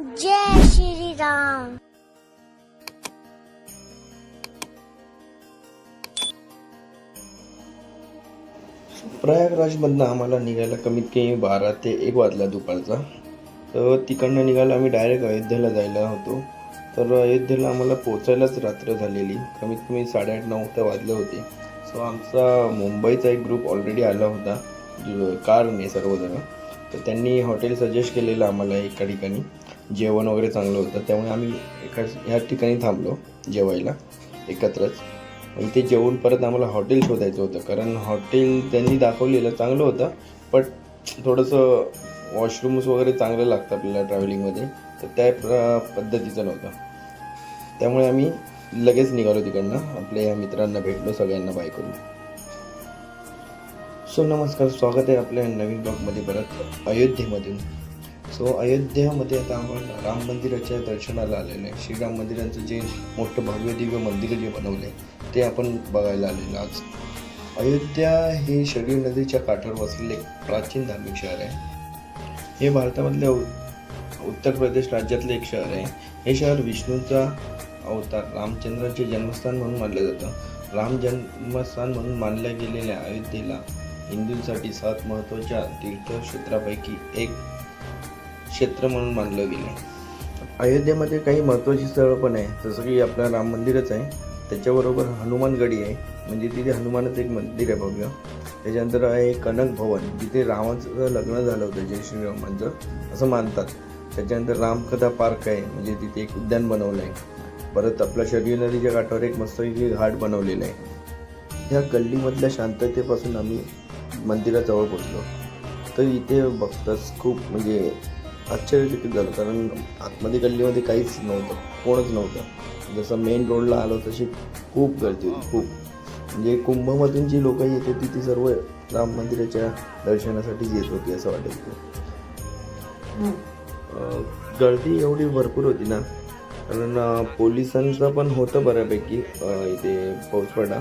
जय श्री राम प्रयागराजमधनं आम्हाला निघायला कमीत कमी बारा ते एक वाजला दुपारचा. तर तिकडनं निघायला आम्ही डायरेक्ट अयोध्येला जायला होतो. तर अयोध्येला आम्हाला पोचायलाच रात्र झालेली. कमीत कमी साडेआठ नऊ तर वाजले होते. सो आमचा मुंबईचा एक ग्रुप ऑलरेडी आला होता. कारने सर्वजण. तर त्यांनी हॉटेल सजेस्ट केलेलं आम्हाला एका ठिकाणी. जेवण वगैरे चांगलं होतं त्यामुळे आम्ही एका ह्या ठिकाणी थांबलो जेवायला एकत्रच. इथे जेवून परत आम्हाला हॉटेल शोधायचं होतं कारण हॉटेल त्यांनी दाखवलेलं चांगलं होतं बट थोडंसं वॉशरूम्स वगैरे चांगलं लागतं आपल्याला ट्रॅव्हलिंगमध्ये तर त्या प्र पद्धतीचं नव्हतं. त्यामुळे आम्ही लगेच निघालो तिकडनं आपल्या या मित्रांना भेटलो सगळ्यांना बाय करून. सो नमस्कार स्वागत आहे आपल्या नवीन ब्लॉगमध्ये परत अयोध्येमधून. सो अयोध्यामध्ये आता आपण राम मंदिराच्या दर्शनाला आलेलो आहे. श्रीराम मंदिराचं जे मोठं भव्य दिव्य मंदिर जे बनवलं आहे ते आपण बघायला आलेलो आज. अयोध्या हे शरीर नदीच्या काठावर वसलेले एक प्राचीन धार्मिक शहर आहे. हे भारतामधल्या उ- उत्तर प्रदेश राज्यातले एक शहर आहे. हे शहर विष्णूचा अवतार रामचंद्राचे जन्मस्थान म्हणून मानलं जातं. राम जन्मस्थान म्हणून मानल्या गेलेल्या अयोध्येला हिंदूंसाठी सात महत्त्वाच्या तीर्थक्षेत्रापैकी एक क्षेत्र म्हणून मानलं गेलं. अयोध्येमध्ये काही महत्त्वाची स्थळं पण आहे जसं की आपलं राम मंदिरच आहे. त्याच्याबरोबर हनुमानगडी आहे. म्हणजे तिथे हनुमानाचं एक मंदिर आहे भव्य. त्याच्यानंतर आहे कनक भवन. जिथे रामाचं लग्न झालं होतं जय श्रीरामांचं असं मानतात. त्याच्यानंतर रामकथा पार्क आहे. म्हणजे तिथे एक उद्यान बनवलं आहे. परत आपल्या शरीर नदीच्या काठावर एक मस्तपैकी घाट बनवलेला आहे. ह्या गल्लीमधल्या शांततेपासून आम्ही मंदिराजवळ पोचलो तर इथे बघताच खूप म्हणजे आश्चर्यचकित झालं. कारण आतमध्ये गल्लीमध्ये काहीच नव्हतं. कोणच नव्हतं. जसं मेन रोडला आलो तशी खूप गर्दी होती. खूप. म्हणजे कुंभमधून जी लोक येत होती ती सर्व राम मंदिराच्या दर्शनासाठीच येत होती असं वाटत होतं गर्दी एवढी भरपूर होती ना. कारण पोलिसांचं पण होतं बऱ्यापैकी इथे फौजफाटा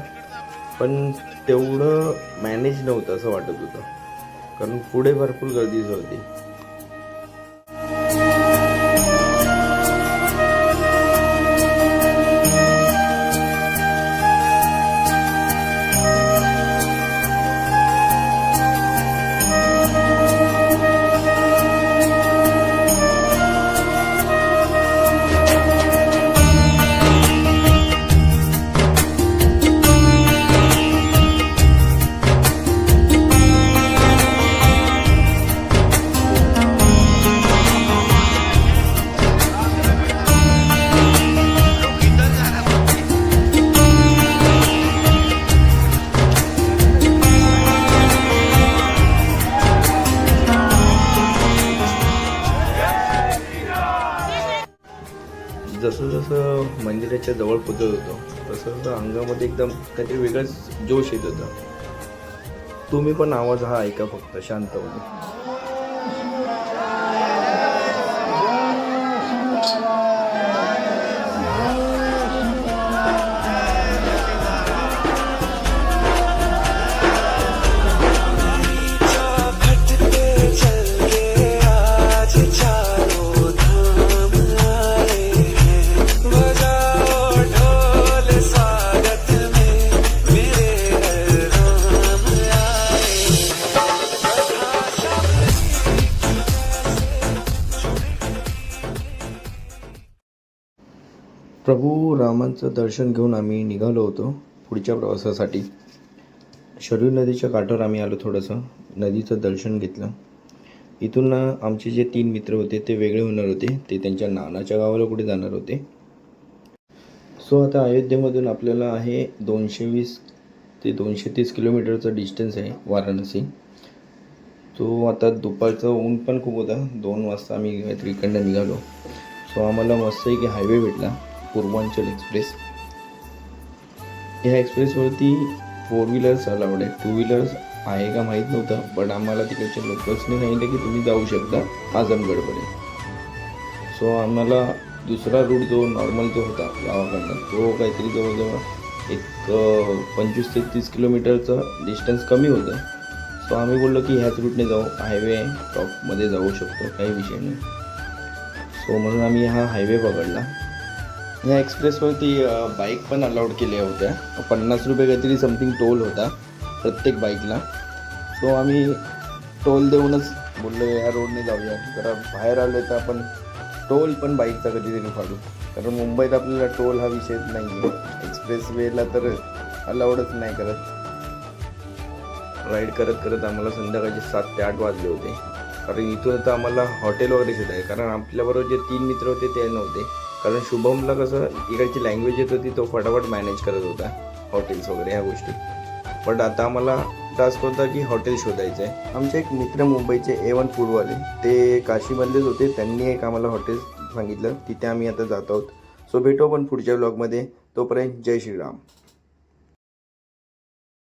पण तेवढं मॅनेज नव्हतं असं वाटत होतं. कारण पुढे भरपूर गर्दी होती. जसं मंदिराच्या जवळ पुजत होतो तसं तसं अंगामध्ये एकदम काहीतरी वेगळंच जोश येत होता. तुम्ही पण आवाज हा ऐका फक्त शांतपणे प्रभू रामांचं दर्शन घेऊन आम्ही निघालो होतो पुढच्या प्रवासासाठी. शरीर नदीच्या काठावर आम्ही आलो थोडंसं. नदीचं दर्शन घेतलं. इथून ना आमचे जे तीन मित्र होते ते वेगळे होणार होते. ते त्यांच्या नानाच्या गावाला कुठे जाणार होते. सो आता अयोध्येमधून आपल्याला आहे दोनशे वीस ते दोनशे तीस किलोमीटरचं डिस्टन्स आहे वाराणसी. तो आता दुपारचं ऊन पण खूप होता. दोन वाजता आम्ही काहीतरी इकडनं निघालो. सो आम्हाला मस्त की हायवे भेटला. पूर्वांचल एक्सप्रेस ह्या एक्सप्रेसवरती फोर व्हीलर्स अलाउड आहे टू व्हीलर्स आहे का माहीत नव्हतं पण आम्हाला तिकडच्या लोकल्सने सांगितलं की तुम्ही जाऊ शकता आझमगडपर्यंत सो आम्हाला दुसरा रूट जो नॉर्मल जो होता गावाकडनं तो काहीतरी जवळजवळ एक पंचवीस ते तीस किलोमीटरचं डिस्टन्स कमी होतं. सो आम्ही बोललो की ह्याच रूटने जाऊ. हायवे टॉपमध्ये जाऊ शकतो काही विषय नाही. सो म्हणून आम्ही हा हायवे पकडला. या एक्सप्रेसवरती बाईक पण अलाउड केल्या होत्या. पन्नास रुपये काहीतरी समथिंग टोल होता प्रत्येक बाईकला सो आम्ही टोल देऊनच बोललो या रोडने जाऊया. जरा बाहेर आलो तर आपण टोल पण बाईकचा कधीतरी फाडू. कारण मुंबईत आपल्याला टोल हा विषय नाही आहे एक्सप्रेस वेला तर अलाउडच नाही करत. राईड करत करत आम्हाला संध्याकाळचे सात ते आठ वाजले होते. कारण इथून आता आम्हाला हॉटेल वगैरे शोधाय कारण आपल्याबरोबर जे तीन मित्र होते ते नव्हते. कारण शुभमला कसं इकडची लँग्वेज येत होती तो फटाफट मॅनेज करत होता. हॉटेल्स वगैरे ह्या गोष्टी. बट आता आम्हाला टास्क होता की हॉटेल शोधायचं आहे आमचे एक मित्र मुंबईचे ए वन फूडवाले ते काशीमधलेच होते. त्यांनी एक आम्हाला हॉटेल सांगितलं. तिथे आम्ही आता जात आहोत. सो भेटू आपण पुढच्या ब्लॉगमध्ये तोपर्यंत जय श्रीराम.